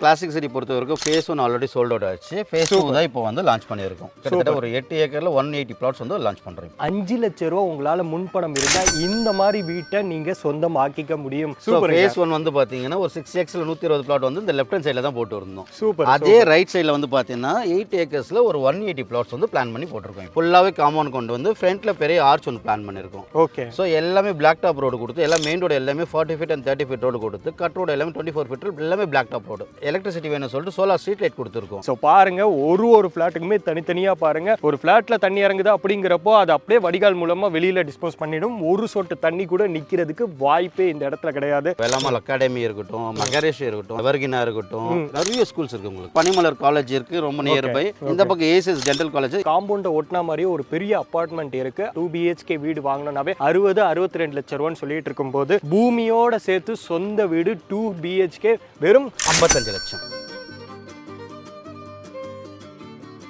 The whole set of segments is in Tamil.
கிளாசிக் சிட்டி பொறுத்த வரைக்கும் phase one already sold out ஆச்சு ஃபேஸ் டூ தான் இப்போ வந்து லான்ச் பண்ணியிருக்கோம். கிட்டத்தட்ட ஒரு எட்டு ஏக்கரில் ஒன் எயிட்டி பிளாட்ஸ் வந்து லான்ச் பண்ணுறோம் அஞ்சு லட்ச ரூபா உங்களால முன்பணம் இருந்தா இந்த மாதிரி வீட்டை நீங்க சொந்தம் ஆக்கிக்க முடியும் ஃபேஸ் ஒன் வந்து பார்த்தீங்கன்னா ஒரு சிக்ஸ் ஏக்கர்ஸில் நூற்றி இருபது பிளாட் வந்து இந்த லெஃப்ட் ஹேண்ட் சைடில் தான் போட்டு இருந்தோம். சூப்பர் அதே ரைட் சைடில் வந்து பார்த்தீங்கன்னா எயிட் ஏக்கர்ஸில் ஒரு ஒன் எயிட்டி பிளாட்ஸ் வந்து பிளான் பண்ணி போட்டிருக்கோம். ஃபுல்லாகவே காம்பவுண்ட் கொண்டு வந்து ஃப்ரண்ட்டில் பெரிய ஆர்ச் ஒன்று பிளான் பண்ணியிருக்கோம். ஓகே ஸோ எல்லாமே பிளாக் டாப் ரோடு கொடுத்து எல்லாம் மெயின் ரோடு எல்லாமே forty feet and thirty feet road கொடுத்து கட் ரோடு எல்லாமே டுவெண்ட்டி ஃபோர் ஃபீட் எல்லாமே பிளாக் டாப் ரோடு எலக்ட்ரிசிட்டி வேணும்னு சொல்லிட்டு சோலார் ஸ்ட்ரீட் லைட் கொடுத்துருக்கோம். ஸோ பாருங்க ஒரு ஒரு ஃப்ளாட்டுக்குமே தனித்தனியா பாருங்க. ஒரு ஃப்ளாட்ல தண்ணி இறங்குது அப்படிங்கிறப்போ அது அப்படியே வடிகால் மூலமா வெளியில டிஸ்போஸ் பண்ணிடும். ஒரு சொட்டு தண்ணி கூட நிக்கிறதுக்கு வாய்ப்பே இந்த இடத்துல கிடையாது. வெள்ளாமல் அகாடமி இருக்கட்டும் மகரேஷ் இருக்கட்டும் வர்கினா இருக்கட்டும் நிறைய ஸ்கூல்ஸ் இருக்கு உங்களுக்கு. பனிமலர் காலேஜ் இருக்கு ரொம்ப நியர்பை இந்த பக்கம் ஏசிஎஸ் டென்டல் காலேஜ் காம்பவுண்டை ஒட்டின மாதிரியே ஒரு பெரிய அபார்ட்மெண்ட் இருக்கு. டூ பிஹெச்கே வீடு வாங்கினாவே அறுபது அறுபத்தி ரெண்டு லட்ச ரூபான்னு சொல்லிட்டு இருக்கும்போது பூமியோட சேர்த்து சொந்த வீடு டூ பிஹெச்கே வெறும் ஐம்பத்தஞ்சு லட்சம். 成。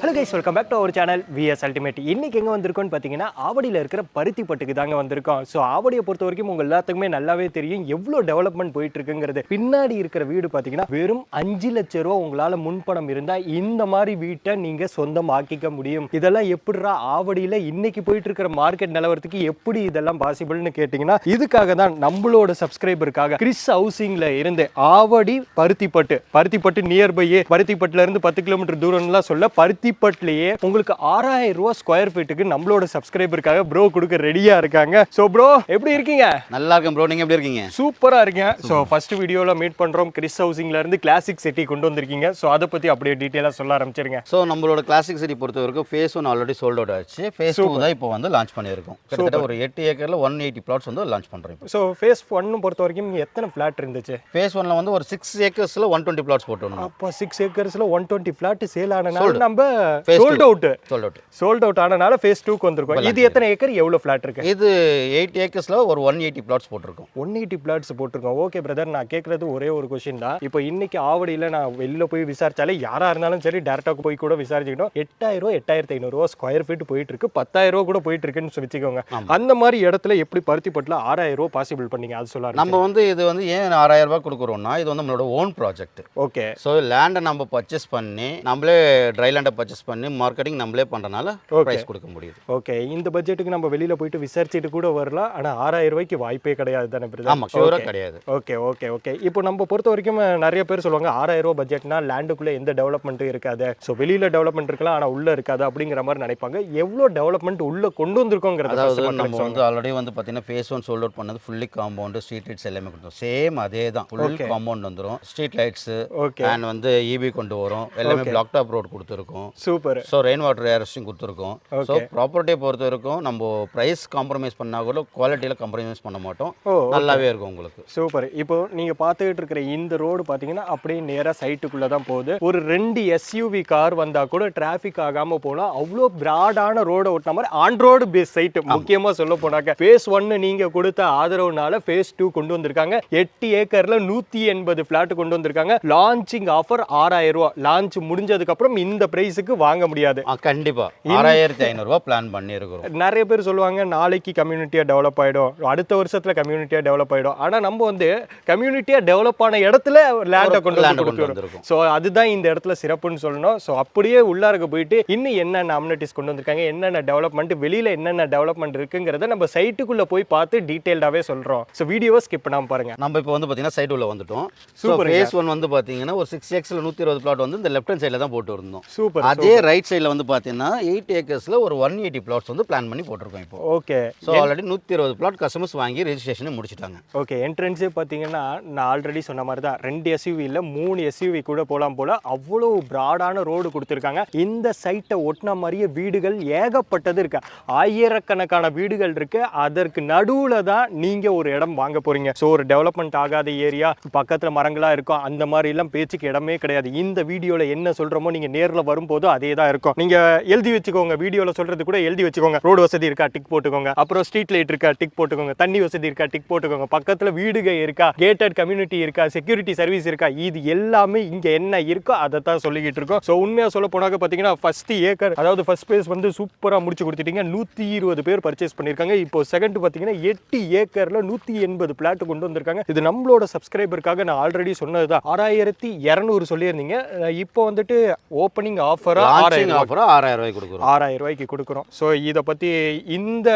hello guys welcome back to our channel VS ultimate இன்னைக்கு எங்கே வந்திருக்கோம்னு பார்த்தீங்கன்னா ஆவடியில் இருக்கிற பருத்தி பட்டுக்கு தாங்க வந்திருக்கோம். ஸோ ஆவடியை பொறுத்த வரைக்கும் உங்கள் எல்லாத்துக்குமே நல்லாவே தெரியும். எவ்வளோ டெவலப்மெண்ட் போயிட்டு இருக்குங்கிறது பின்னாடி இருக்கிற வீடு பார்த்தீங்கன்னா வெறும் அஞ்சு லட்ச ரூபா உங்களால் முன்பணம் இருந்தால் இந்த மாதிரி வீட்டை நீங்கள் சொந்தம் ஆக்கிக்க முடியும். இதெல்லாம் எப்படிரா ஆவடியில் இன்னைக்கு போயிட்டு இருக்கிற மார்க்கெட் நிலவரத்துக்கு எப்படி இதெல்லாம் பாசிபிள்னு கேட்டிங்கன்னா இதுக்காக தான் நம்மளோட சப்ஸ்கிரைபருக்காக கிறிஸ் ஹவுசிங்ல இருந்து ஆவடி பருத்திப்பட்டு பருத்திப்பட்டு நியர்பையே பருத்திப்பட்டுல இருந்து பத்து கிலோமீட்டர் தூரம்லாம் சொல்ல பருத்தி பருத்திப்பட்டுலயே உங்களுக்கு ஆறாயிரம் ரூபா ஸ்கொயர் ஃபீட்டுக்கு நம்மளோட சப்ஸ்கிரைபருக்காக ப்ரோ கொடுக்க ரெடியா இருக்காங்க ஸோ ப்ரோ எப்படி இருக்கீங்க நல்லா இருக்கேன் ப்ரோ நீங்க எப்படி இருக்கீங்க சூப்பரா இருக்கேன் ஸோ ஃபர்ஸ்ட் வீடியோல மீட் பண்றோம் கிறிஸ் ஹவுசிங்ல இருந்து கிளாசிக் சிட்டி கொண்டு வந்திருக்கீங்க ஸோ அதை பத்தி அப்படியே டீட்டெயிலாக சொல்ல ஆரம்பிச்சிருங்க ஸோ நம்மளோட கிளாசிக் சிட்டி பொறுத்த வரைக்கும் phase one already sold out ஆச்சு ஃபேஸ் டூ தான் இப்போ வந்து லான்ச் பண்ணியிருக்கோம் கிட்டத்தட்ட ஒரு எட்டு ஏக்கரில் ஒன் எயிட்டி பிளாட்ஸ் வந்து லான்ச் பண்ணுறோம் ஸோ ஃபேஸ் ஒன்னு பொறுத்த வரைக்கும் எத்தனை ஃபிளாட் இருந்துச்சு ஃபேஸ் ஒன்ல வந்து ஒரு சிக்ஸ் ஏக்கர்ஸில் ஒன் டுவெண்ட்டி பிளாட்ஸ் போட்டுருந்தோம் அப்போ சிக்ஸ் ஏக்கர்ஸ்ல ஒன் டுவெண்ட்டி ஃபிளாட் சேல் ஆனால் நம்ம sold out sold out sold out ஆனனால phase டூக்கு வந்திருக்கோம். இது எத்தனை ஏக்கர்? எவ்வளவு ஃபிளாட் இருக்கு? இது எயிட் ஏக்கர்ஸில் ஒரு ஒன் எயிட்டி பிளாட்ஸ் போட்டிருக்கோம். ஒன் எயிட்டி பிளாட்ஸ் போட்டிருக்கோம். ஓகே பிரதர் நான் கேட்கறது ஒரே ஒரு கொஸ்டின் தான். இப்போ இன்னைக்கு ஆவடியில் நான் வெளியில போய் விசாரிச்சாலே யாரா இருந்தாலும் சரி டேரக்டாக போய் கூட விசாரிச்சுக்கிட்டோம். எட்டாயிரம் ரூபா எட்டாயிரத்தி ஐநூறுரூவா ஸ்கொயர் ஃபீட் போயிட்டு இருக்கு பத்தாயிரம் ரூபா கூட போயிட்டு இருக்குன்னு வச்சுக்கோங்க. அந்த மாதிரி இடத்துல எப்படி பருத்திப்பட்டில் ஆறாயிரம் ரூபா பாசிபிள் பண்ணீங்க? அது சொல்ல நம்ம வந்து இது வந்து ஏன் ஆறாயிரம் ரூபாய் கொடுக்குறோம்னா இது வந்து நம்மளோட ஓன் ப்ராஜெக்ட் ஓகே ஸோ லேண்டை நம்ம பர்ச்சேஸ் பண்ணி நம்மளே ட்ரை லேண்டை பர்ச்சேஸ் பண்ணி மார்க்கெட்டிங் நம்மளே பண்ணுறனால ப்ரைஸ் கொடுக்க முடியுது. ஓகே இந்த பட்ஜெட்டுக்கு நம்ம வெளியில போயிட்டு விசாரிச்சுட்டு கூட வரலாம். ஆனா ஆறாயிரம் ரூபாய்க்கு வாய்ப்பே கிடையாது தானே ஆமாம் ஷூராக கிடையாது. ஓகே ஓகே ஓகே இப்போ நம்ம பொறுத்த வரைக்கும் நிறைய பேர் சொல்லுவாங்க ஆறாயிரம் ரூபாய் பட்ஜெட்னா லேண்டுக்குள்ள எந்த டெவலப்மெண்ட்டும் இருக்காது. ஸோ வெளியில டெவலப்மெண்ட் இருக்கலாம் ஆனா உள்ள இருக்காது அப்படிங்கிற மாதிரி நினைப்பாங்க. எவ்வளோ டெவலப்மெண்ட் உள்ள கொண்டு வந்திருக்கோங்கிறத அதாவது நம்ம வந்து ஆல்ரெடி வந்து பார்த்தீங்கன்னா ஃபேஸ் ஒன் சோல்ட் அவுட் பண்ணது ஃபுல்லி காம்பவுண்டு ஸ்ட்ரீட் லைட்ஸ் எல்லாமே கொடுத்தோம். சேம் அதே தான். ஃபுல் காம்பவுண்ட் வந்துடும் ஸ்ட்ரீட் லைட்ஸு ஓகே அண்ட் வந்து இபி கொண்டு வரும். எல்லாமே பிளாக் டாப் ரோட் கொடுத்துருக்கோம். Super so rain water harvesting கொடுத்துருக்கோம். ஸோ ப்ராப்பர்ட்டியை பொறுத்த வரைக்கும் நம்ம ப்ரைஸ் காம்ப்ரமைஸ் பண்ணால் கூட குவாலிட்டியில் காம்ப்ரமைஸ் பண்ண மாட்டோம். நல்லாவே இருக்கும் உங்களுக்கு. சூப்பர் இப்போ நீங்க பார்த்துக்கிட்டு இருக்கிற இந்த ரோடு பாத்தீங்கன்னா அப்படியே நேரா சைட்டுக்குள்ள தான் போகுது. ஒரு ரெண்டு எஸ்யூவி கார் வந்தா கூட டிராஃபிக் ஆகாம போலாம் அவ்வளோ பிராடான ரோடை ஓட்டின மாதிரி ஆன் ரோடு பேஸ் சைட்டு முக்கியமா சொல்ல போனாக்க ஃபேஸ் ஒன்னு நீங்க கொடுத்த ஆதரவுனால ஃபேஸ் டூ கொண்டு வந்திருக்காங்க. எட்டு ஏக்கர்ல நூத்தி எண்பது பிளாட் கொண்டு வந்திருக்காங்க. லான்ச்சிங் ஆஃபர் ஆறாயிரம் ரூபாய். லான்ச் முடிஞ்சதுக்கு அப்புறம் இந்த பிரைஸுக்கு வாங்க முடியாது. ஆ கண்டிப்பாக ஆறாயிரத்தி ஐநூறுரூவா பிளான் பண்ணியிருக்கிறோம். நிறைய பேர் சொல்லுவாங்க நாளைக்கு கம்யூனிட்டியாக டெவலப் ஆகிடும் அடுத்த வருஷத்தில் கம்யூனிட்டியாக டெவலப் ஆகிடும் ஆனால் நம்ம வந்து கம்யூனிட்டியாக டெவலப் ஆன இடத்துல லேண்டை கொண்டு வந்து வந்திருக்கோம். ஸோ அதுதான் இந்த இடத்துல சிறப்புன்னு சொல்லணும். ஸோ அப்படியே உள்ளார்க்க போயிட்டு இன்னும் என்னென்ன அம்யூனிட்டிஸ் கொண்டு வந்திருக்காங்க என்னென்ன டெவலப்மெண்ட் வெளியில் என்னென்ன டெவலப்மெண்ட் இருக்குங்கிறத நம்ம சைட்டுக்குள்ளே போய் பார்த்து டீட்டெயில்டாகவே சொல்கிறோம் ஸோ வீடியோவை ஸ்கிப் பண்ணாமல் பாருங்க. நம்ம இப்போ வந்து பார்த்தீங்கன்னா சைடு உள்ள வந்துட்டோம். ஸோ சூப்பருங்க. ஃபேஸ் ஒன் வந்து பார்த்தீங்கன்னா ஒரு சிக்ஸ் ஏக்ஸில் நூற்றி இருபது பிளாட் வந்து இந்த லெஃப்ட் ஹேண்ட் சைடில் தான் போட்டு இருந்தோம். சூப்பர் அதே ரைட் சைடில் வந்து பார்த்தீங்கன்னா எயிட் ஏக்கர்ஸில் ஒரு ஒன் எயிட்டி பிளாட்ஸ் வந்து பிளான் பண்ணி போட்டிருக்கோம் இப்போ. ஓகே ஸோ ஆல்ரெடி நூற்றி இருபது பிளாட் கஸ்டமர்ஸ் வாங்கி ரெஜிஸ்ட்ரேஷனை முடிச்சிட்டாங்க. ஓகே என்ட்ரன்ஸே பார்த்தீங்கன்னா நான் ஆல்ரெடி சொன்ன மாதிரி தான் ரெண்டு எஸ்யூவி இல்லை மூணு எஸ்யூவி கூட போகலாம் போல அவ்வளோ பிராடான ரோடு கொடுத்துருக்காங்க. இந்த சைட்டை ஒட்டின மாதிரியே வீடுகள் ஏகப்பட்டது இருக்கு. ஆயிரக்கணக்கான வீடுகள் இருக்கு. அதற்கு நடுவில் தான் நீங்கள் ஒரு இடம் வாங்க போறீங்க. ஸோ ஒரு டெவலப்மெண்ட் ஆகாத ஏரியா பக்கத்தில் மரங்களாக இருக்கும் அந்த மாதிரி எல்லாம் பேச்சுக்கு இடமே கிடையாது. இந்த வீடியோவில் என்ன சொல்கிறோமோ நீங்கள் நேரில் வரும்போது போதோ அதே தான் இருக்கும். நீங்க எழுதி வச்சுக்கோங்க வீடியோல சொல்றது கூட எழுதி வச்சுக்கோங்க. ரோடு வசதி இருக்கா டிக் போட்டுக்கோங்க. அப்புறம் ஸ்ட்ரீட் லைட் இருக்கா டிக் போட்டுக்கோங்க. தண்ணி வசதி இருக்கா டிக் போட்டுக்கோங்க. பக்கத்துல வீடுக இருக்கா கேட்டட் கம்யூனிட்டி இருக்கா செக்யூரிட்டி சர்வீஸ் இருக்கா இது எல்லாமே இங்க என்ன இருக்கோ அதை தான் சொல்லிக்கிட்டு இருக்கோம். ஸோ உண்மையா சொல்ல போனாக்க பாத்தீங்கன்னா ஃபர்ஸ்ட் ஏக்கர் அதாவது ஃபர்ஸ்ட் பேஸ் வந்து சூப்பரா முடிச்சு கொடுத்துட்டீங்க. நூத்தி இருபது பேர் பர்ச்சேஸ் பண்ணிருக்காங்க இப்போ செகண்ட் பாத்தீங்கன்னா எட்டு ஏக்கர்ல நூத்தி எண்பது பிளாட் கொண்டு வந்திருக்காங்க. இது நம்மளோட சப்ஸ்கிரைபருக்காக நான் ஆல்ரெடி சொன்னதுதான். ஆறாயிரத்தி இரநூறு சொல்லியிருந்தீங்க. இப்போ வந்துட்டு ஓப்பனிங் ஆஃபர் லான்ச்சிங் ஆறாயிரம் ஆஃபராக ஆறாயிரம் ரூபாய்க்கு கொடுக்குறோம். ஆறாயிரம் ரூபாய்க்கு கொடுக்குறோம். ஸோ இதை பற்றி இந்த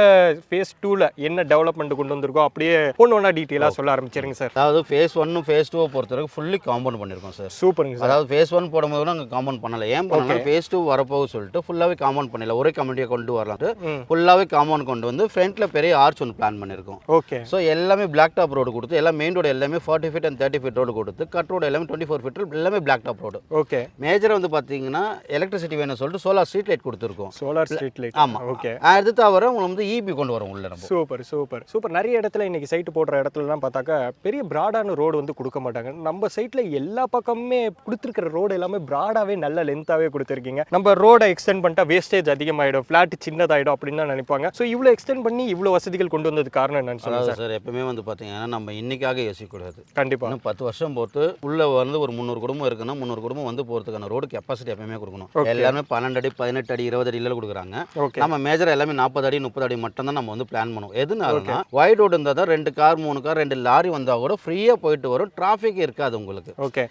ஃபேஸ் டூவில் என்ன டெவலப்மெண்ட் கொண்டு வந்திருக்கோம் அப்படியே ஒன்று ஒன்றா டீட்டெயிலாக சொல்ல ஆரம்பிச்சிருங்க சார் அதாவது ஃபேஸ் ஒன்னும் ஃபேஸ் டூவை பொறுத்த வரைக்கும் ஃபுல்லி காம்பவுண்ட் பண்ணியிருக்கோம் சார் சூப்பருங்க சார் அதாவது ஃபேஸ் ஒன் போடும்போது நாங்கள் காம்பவுண்ட் பண்ணல. ஏன் பண்ணலாம் ஃபேஸ் டூ வரப்போகுது சொல்லிட்டு ஃபுல்லாகவே காம்பவுண்ட் பண்ணல ஒரே கம்யூனிட்டியை கொண்டு வரலாம்ட்டு ம். ஃபுல்லாகவே காம்பவுண்ட் கொண்டு வந்து ஃப்ரண்ட்டில் பெரிய ஆர்ச் ஒன்று பிளான் பண்ணியிருக்கோம். ஓகே ஸோ எல்லாமே பிளாக் டாப் ரோடு கொடுத்து எல்லாம் மெயின் ரோடு எல்லாமே forty feet and thirty feet road கொடுத்து கட் ரோடு எல்லாமே டுவெண்ட்டி ஃபோர் ஃபீட் எல்லாமே பிளாக் டாப் ரோடு ஓகே மேஜராக வந்து பார்த்தீங்கன்னா எலக்ட்ரிசிட்டி வேணும் சொல்லிட்டு சோலார் ஸ்ட்ரீட் லைட் கொடுத்துருக்கோம். சோலார் ஸ்ட்ரீட் லைட் ஆமா. ஓகே அது தவிர உங்களுக்கு வந்து இபி கொண்டு வரோம் உள்ள நம்ம. சூப்பர் சூப்பர் சூப்பர் நிறைய இடத்துல இன்னைக்கு சைட்டு போடுற இடத்துலலாம் பார்த்தாக்கா பெரிய ப்ராடான ரோடு வந்து கொடுக்க மாட்டாங்க. நம்ம சைட்டில் எல்லா பக்கமுமே கொடுத்துருக்கிற ரோடு எல்லாமே ப்ராடாகவே நல்ல லென்த்தாகவே கொடுத்துருக்கீங்க. நம்ம ரோடை எக்ஸ்டெண்ட் பண்ணிட்டா வேஸ்டேஜ் அதிகமாகிடும் ஃப்ளாட் சின்னதாயிடும் அப்படின்னு தான் நினைப்பாங்க. ஸோ இவ்வளோ எக்ஸ்டெண்ட் பண்ணி இவ்வளோ வசதிகள் கொண்டு வந்தது காரணம் என்னன்னு சொல்லுங்க அதாவது சார். எப்பவுமே வந்து பார்த்தீங்கன்னா நம்ம இன்னைக்காக யோசிக்கக்கூடாது. கண்டிப்பா. இன்னும் பத்து வருஷம் பொறுத்து உள்ள வந்து ஒரு முந்நூறு குடும்பம் இருக்குன்னா முந்நூறு குடும்பம் வந்து போகிறதுக்கான ரோடு கெப்பாசிட்டி எப்பவுமே கொடுக்கணும். எல்லாருமே பன்னெண்டு அடி பதினெட்டு அடி இருபது அடியில் கொடுக்குறாங்க. நம்ம மேஜர் எல்லாமே நாற்பது அடி முப்பது அடி மட்டும் தான் நம்ம வந்து பிளான் பண்ணுவோம். எதுனாலனா வைட் ரோடு இருந்தால் தான் ரெண்டு கார் மூணு கார் ரெண்டு லாரி வந்தால் கூட ஃப்ரீயாக போயிட்டு வரும். டிராஃபிக் இருக்காது உங்களுக்கு. ஓகே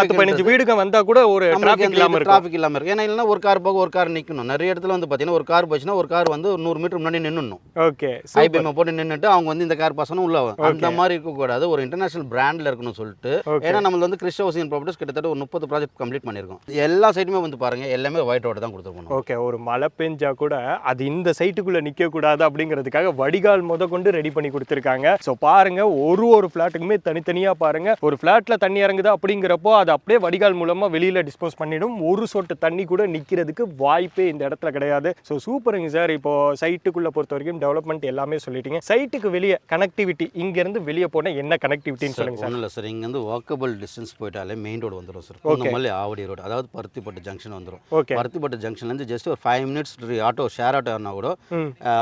பத்து பதினஞ்சு வீடுங்க வந்தா கூட ஒரு டிராஃபிக் இல்லாம இருக்கும். டிராஃபிக் இல்லாமல் இருக்கும் ஏன்னா இல்லைன்னா ஒரு கார் போக ஒரு கார் நிற்கணும் நிறைய இடத்துல வந்து பார்த்தீங்கன்னா ஒரு கார் போச்சுன்னா ஒரு கார் வந்து நூறு மீட்டர் முன்னாடி நின்னுடணும். ஓகே ஐபிஎம் போட்டு நின்னுட்டு அவங்க வந்து இந்த கார் பசனும் உள்ள. அந்த மாதிரி இருக்கக்கூடாது. ஒரு இன்டர்நேஷனல் பிராண்டில் இருக்கணும்னு சொல்லிட்டு. ஏன்னா நம்ம வந்து கிறிஸ்டோசியன் ப்ராப்பர்ட்டிஸ் கிட்டத்தட்ட ஒரு முப்பது ப்ராஜெக்ட் கம்ப்ளீட் பண்ணியிருக்கோம். எல்லா சைடுமே வந்து பாருங்க. எல்லாமே ஒயிட் ரோடு தான் கொடுத்துருக்கணும். ஓகே ஒரு மழை பெஞ்சா கூட அது இந்த சைட்டுக்குள்ள நிக்க கூடாது அப்படிங்கிறதுக்காக வடிகால் முத கொண்டு ரெடி பண்ணி கொடுத்துருக்காங்க. ஸோ பாருங்க ஒரு ஒரு ஃபிளாட்டுக்குமே தனித்தனியா பாருங்க. ஒரு ஃபிளாட்ல தண்ணி இறங்குது அப்படிங்கிறப்போ அது அப்படியே வடிகால் மூலமா வெளியில டிஸ்போஸ் பண்ணிடும். ஒரு சொட்டு தண்ணி கூட நிக்கிறதுக்கு வாய்ப்பே இந்த இடத்துல கிடையாது. ஸோ சூப்பருங்க சார் இப்போ சைட்டுக்குள்ள பொறுத்த வரைக்கும் டெவலப்மெண்ட் எல்லாமே சொல்லிட்டீங்க. சைட்டுக்கு வெளியே கனெக்டிவிட்டி இங்க இருந்து வெளியே போனா என்ன கனெக்டிவிட்டின்னு சொல்லுங்க சார் இல்லை சார் இங்கேருந்து வாக்கபிள் டிஸ்டன்ஸ் போயிட்டாலே மெயின் ரோடு வந்துடும் சார் இந்த மாதிரி ஆவடி ரோடு அதாவது பருத்திப்பட்டு ஜங்ஷன் வந்துடும் ஓகே பருத்திப்பட்டு ஜங்ஷன்லேருந்து ஜஸ்ட் ஒரு five minutes auto share auto ஏறினா கூட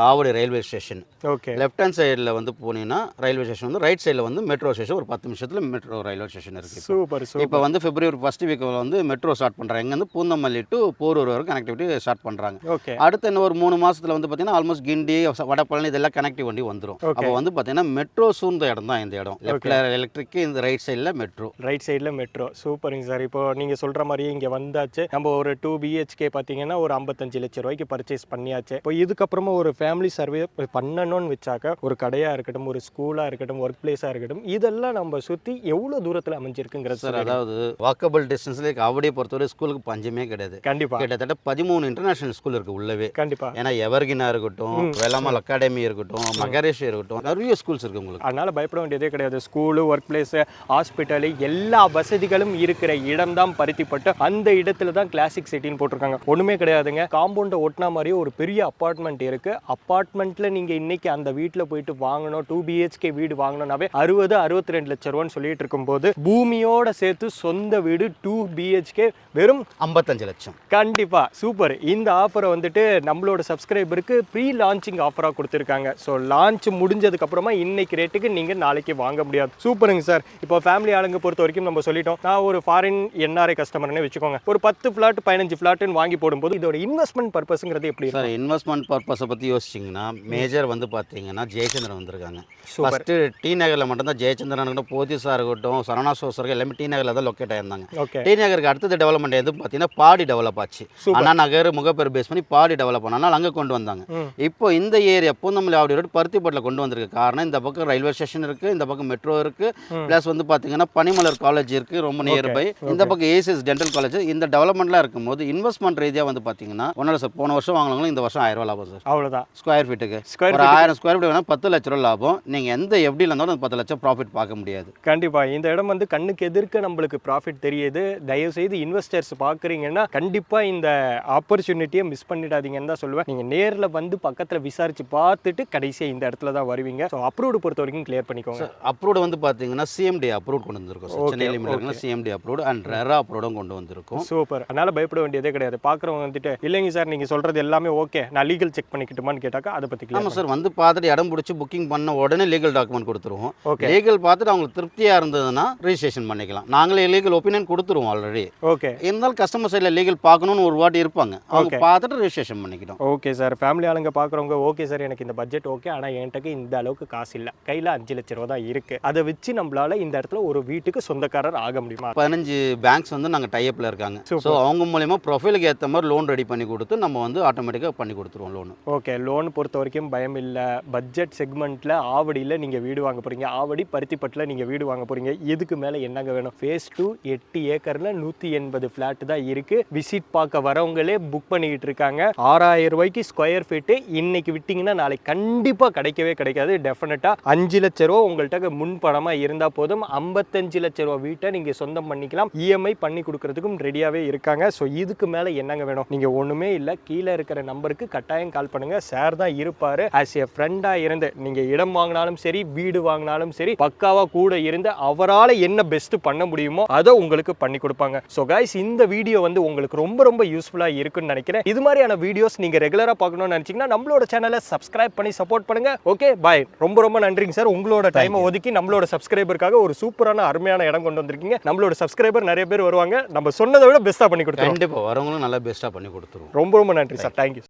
Avadi railway station okay left hand சைடில் வந்து போனீங்கன்னா ரயில்வே ஸ்டேஷன் வந்து ரைட் சைடில் வந்து மெட்ரோ ஸ்டேஷன் ஒரு பத்து நிமிஷத்தில் மெட்ரோ ரயில்வே ஸ்டேஷன் இருக்குது சூப்பர் இப்போ வந்து பிப்ரவரி ஃபர்ஸ்ட் வீக் வந்து மெட்ரோ ஸ்டார்ட் பண்ணுறாங்க இங்கேருந்து பூந்தமல்லி டு போரூர் வரைக்கும் கனெக்டிவிட்டி ஸ்டார்ட் பண்ணுறாங்க ஓகே அடுத்த இன்னும் ஒரு மூணு மாசத்துல வந்து பார்த்தீங்கன்னா ஆல்மோஸ்ட் கிண்டி வடபழனி இதெல்லாம் கனெக்டிவ் வண்டி வந்துடும். அப்போ வந்து பார்த்தீங்கன்னா மெட்ரோ சூழ்ந்த இடம் தான் இந்த இடம். லெஃப்ட்ல எலக்ட்ரிக் இந்த ரைட் சைடில் மெட்ரோ ரைட் சைடில் மெட்ரோ சூப்பருங்க சார் இப்போ நீங்கள் சொல்கிற மாதிரியே இங்கே வந்தாச்சு. நம்ம ஒரு டூ பிஹெச்கே பார்த்தீங்கன்னா ஒரு ஐம்பத்தஞ்சு லட்ச ரூபாய்க்கு பர்ச்சேஸ் பண்ணியாச்சு. இப்போ இதுக்கப்புறமா ஒரு ஃபேமிலி சர்வே பண்ணணும்னு வச்சாக்க ஒரு கடையாக இருக்கட்டும் ஒரு ஸ்கூலாக இருக்கட்டும் ஒர்க் பிளேஸாக இருக்கட்டும் இதெல்லாம் நம்ம சுற்றி எவ்வளோ தூரத்தில் அமைஞ்சிருக்குங்கிறது சார் அதாவது வாக்கபிள் டிஸ்டன்ஸ்ல அவடியை பொறுத்தவரை ஸ்கூலுக்கு பஞ்சமே கிடையாது. கண்டிப்பாக கிட்டத்தட்ட பதிமூணு இன்டர்நேஷனல் ஸ்கூல் இருக்கு உள்ளவே. கண்டிப்பாக ஏன்னா எவர்கினா இருக்கட்டும் வெள்ளமல் அகாடமி இருக்கட்டும் மகரேஷ் இருக்கட்டும் நிறைய ஸ்கூல்ஸ் இருக்கு உங்களுக்கு. அதனால பயப்பட வேண்டியதே கிடையாது. ஸ்கூலு ஒர்க் பிளேஸு ஹாஸ்பிட்டலு எல்லா வசதிகளும் இருக்கிற இடம் தான் பருத்திப்பட்டு அந்த இடத்துல தான் கிளாசிக் சிட்டின்னு போட்டிருக்காங்க. ஒன்றுமே கிடையாதுங்க. காம்பவுண்டை ஒட்டினா மாதிரியே ஒரு பெரிய அப்பார்ட்மெண்ட் இருக்கு. அப்பார்ட்மெண்ட்டில் நீங்கள் இன்னைக்கு அந்த வீட்டில் போயிட்டு வாங்கணும். டூ பிஹெச்கே வீடு வாங்கணும்னாவே அறுபது அறுபத்தி ரெண்டு லட்ச ரூபான்னு சொல்லிட்டு இருக்கும்போது பூமியோட சேர்த்து சொந்த வீடு டூ பிஹெச்கே வெறும் ஐம்பத்தஞ்சு லட்சம். கண்டிப்பா. சூப்பர் இந்த ஆஃபரை வந்துட்டு நம்மளோட சப்ஸ்கிரைபருக்கு ப்ரீ லான்ச்சிங் ஆஃபராக கொடுத்துருக்காங்க. ஸோ லான்ச் முடிஞ்சதுக்கு அப்புறமா இன்னைக்கு ரேட்டுக்கு நீங்க நாளைக்கு வாங்க முடியாது. சூப்பருங்க சார் இப்போ ஃபேமிலி ஆளுங்க பொறுத்த வரைக்கும் நம்ம சொல்லிட்டோம். நான் ஒரு ஃபாரின் என்ஆர்ஐ கஸ்டமர்னு வச்சுக்கோங்க. ஒரு பத்து ஃபிளாட் பதினஞ்சு ஃபிளாட்னு வாங்கி போடும்போது இதோட இன்வெஸ்ட்மெண்ட் பர்பஸ்ங்கிறது எப்படி சார் இன்வெஸ்ட்மெண்ட் பர்பஸை பற்றி யோசிச்சிங்கன்னா மேஜர் வந்து பார்த்தீங்கன்னா ஜெயச்சந்திரன் வந்திருக்காங்க. ஃபஸ்ட்டு டி நகரில் மட்டும்தான் ஜெயச்சந்திரன் இருக்கட்டும் போத்தீஸாக இருக்கட்டும் சரணா இருக்கட்டும் எல்லாமே டி நகரில் தான் லொக்கேட் ஆயிருந்தாங்க. டி நகருக்கு அடுத்தது டெவலப்மெண்ட் எது? பார்த்தீங்கன்னா பாடி டெவலப் ஆச்சு. அண்ணா நகர் முகப்பேர் பேஸ் பண்ணி பாடி டெவலப் பண்ணனால அங்கே கொண்டு வந்தாங்க. இப்போ இந்த ஏரியா பூந்தமல்லி ஆவடி ரோடு பருத்திப்பட்டில் கொண்டு வந்திருக்கு காரணம் இந்த பக்கம் ரயில்வே ஸ்டேஷன் இருக்குது இந்த பக்கம் மெட்ரோ இருக்குது. ப்ளஸ் வந்து பார்த்தீங்கன்னா பனிமலர் காலேஜ் இருக்குது ரொம்ப நியர்பை இந்த பக்கம் ஏசிஎஸ் டென்டல் காலேஜ் இந்த டெவலப்மெண்ட்லாம் இருக்கும்போது இன்வெஸ்ட்மெண்ட் ரீதியாக வந்து பார்த்தீங்கன்னா ஒன்றும் சார் போன வருஷம் வாங்கினவங்களும் இந்த வருஷம் ஆயிரம் ரூபா லாபம் சார் அவ்வளோதான் ஸ்கொயர் ஃபீட்டுக்கு ஸ்கொயர் ஒரு ஆயிரம் ஸ்கொயர் ஃபீட் வேணால் பத்து லட்ச ரூபா லாபம். நீங்கள் எந்த எப்படியில் இருந்தாலும் அந்த பத்து லட்சம் ப்ராஃபிட் பார்க்க முடியாது. கண்டிப்பா. இந்த இடம் வந்து கண்ணுக்கு எதிர்க்க நம்மளுக்கு ப்ராஃபிட் தெரியுது. தயவு செய்து இன்வெஸ்டர்ஸ் பார்க்குறீங்கன்னா கண்டிப்பா இந்த ஆப்பர்ச்சுனிட்டியை மிஸ் பண்ணிடாதீங்கன்னு தான் சொல்லுவேன். நீங்க நேர்ல வந்து பக்கத்துல விசாரிச்சு பார்த்துட்டு கடைசியா இந்த இடத்துல தான் வருவீங்க. ஸோ அப்ரூவ்டு பொறுத்த வரைக்கும் கிளியர் பண்ணிக்கோங்க. அப்ரூவ்டு வந்து பார்த்தீங்கன்னா சிஎம்டி அப்ரூவ் கொண்டு வந்திருக்கோம் சார் Okay, சென்னை லிமிட்டில் சிஎம்டி அப்ரூவ்டு அண்ட் ரெரா அப்ரூவ்டும் கொண்டு வந்திருக்கும். சூப்பர் அதனால பயப்பட வேண்டியதே கிடையாது. பார்க்குறவங்க வந்துட்டு இல்லைங்க சார் நீங்கள் சொல்கிறது எல்லாமே ஓகே. நான் லீகல் செக் பண்ணிக்கிட்டுமான்னு கேட்டாக்கா அதை பற்றி ஆமாம் சார் வந்து பார்த்துட்டு இடம் பிடிச்சி புக்கிங் பண்ண உடனே லீகல் டாக்குமெண்ட் கொடுத்துருவோம். ஓகே லீகல் பார்த்துட்டு அவங்களுக்கு திருப்தியாக இருந்ததுன்னா ரிஜிஸ்ட்ரேஷன் பண்ணிக்கலாம். நாங்களே லீகல் ஒப்பீனியன் கொடுத்துருவோம் ஆல்ரெடி ஓகே இருந்தாலும் கஸ்டமர் சைடில் லீகல் பார்க்கணும்னு ஒரு வாட்டி இருப்பாங்க. அவங்க. பார்த்துட்டு ரிஜிஸ்ட்ரேஷன் பண்ணிக்கிட்டோம் ஓகே சார் ஃபேமிலி ஆளுங்க பார்க்குறவங்க ஓகே சார் எனக்கு இந்த பட்ஜெட் ஓகே ஆனால் என்கிட்ட இந்த அளவுக்கு காசு இல்லை. கையில் அஞ்சு லட்ச ரூபா தான் இருக்குது அதை வச்சு நம்மளால இந்த இடத்துல ஒரு வீட்டுக்கு சொந்தக்காரர் ஆக முடியுமா? பதினஞ்சு பேங்க்ஸ் வந்து நாங்கள் டைப்பில் இருக்காங்க. ஸோ அவங்க மூலயமா ப்ரொஃபைலுக்கு ஏற்ற மாதிரி லோன் ரெடி பண்ணி கொடுத்து நம்ம வந்து ஆட்டோமேட்டிக்காக பண்ணி கொடுத்துருவோம் லோன் ஓகே லோன் பொறுத்த வரைக்கும் பயம் இல்லை. பட்ஜெட் செக்மெண்ட்டில் ஆவடியில் நீங்கள் வீடு வாங்க போகிறீங்க ஆவடி பருத்திப்பட்டில் நீங்கள் வீடு வாங்க போகிறீங்க இதுக்கு மேலே என்னங்க வேணும்? ஃபேஸ் டூ எட்டு ஏக்கரில் நூற்றி எண்பது ஃப்ளாட் தான் இருக்குது விசிட் பார்க்க வரவங்களே புக் பண்ணிக்கிட்டு இருக்காங்க. ஆறாயிரம் ரூபாய்க்கு ஸ்கொயர் ஃபீட்டு இன்னைக்கு விட்டிங்கன்னா நாளைக்கு கண்டிப்பாக கிடைக்கவே கிடைக்காது. டெஃபினட்டாக அஞ்சு லட்ச ரூபா உங்கள்கிட்ட முன் பணமாக இருந்தால் போதும். ஐம்பத்தஞ்சு லட்ச ரூபா வீட்டை நீங்கள் சொந்தம் பண்ணிக்கலாம். இஎம்ஐ பண்ணி கொடுக்கறதுக்கும் ரெடியாகவே இருக்காங்க. ஸோ இதுக்கு மேலே என்னங்க வேணும்? நீங்கள் ஒன்றுமே இல்லை. கீழே இருக்கிற நம்பருக்கு கட்டாயம் கால் பண்ணுங்க. சார் தான் இருப்பார். ஆஸ் ஏ ஃப்ரெண்டாக இருந்து நீங்கள் இடம் வாங்கினாலும் சரி வீடு வாங்கினாலும் சரி பக்காவாக கூட இருந்து அவரால் என்ன பெஸ்ட் பண்ண முடியுமோ அதை உங்களுக்கு பண்ணி கொடுப்பாங்க. ஸோ கைஸ் இந்த வீடியோ வந்து உங்களுக்கு ரொம்ப ரொம்ப யூஸ்ஃபுல்லாக இருக்குன்னு நினைக்கிறேன். இது மாதிரியான வீடியோஸ் நீங்கள் ரெகுலராக பார்க்கணும்னு நினச்சிங்கன்னா நம்மளோட சேனலை சப்ஸ்கிரைப் பண்ணி சப்போர்ட் பண்ணுங்க. ஓகே பாய் ரொம்ப ரொம்ப நன்றிங்க சார். உங்களோட டைமை ஒதுக்கி நம்மளோட சப்ஸ்கிரைபருக்காக ஒரு சூப்பரான அருமையான இடம் கொண்டு வந்திருக்கீங்க. நம்மளோட சப்ஸ்கிரைபர் நிறைய பேர் வருவாங்க. நம்ம சொன்னதை விட பெஸ்ட்டாக பண்ணி கொடுத்துருவோம். கண்டிப்பாக வரவங்களும் நல்லா பெஸ்ட்டாக பண்ணி கொடுத்துருவோம். ரொம்ப ரொம்ப நன்றி சார் தேங்க்யூ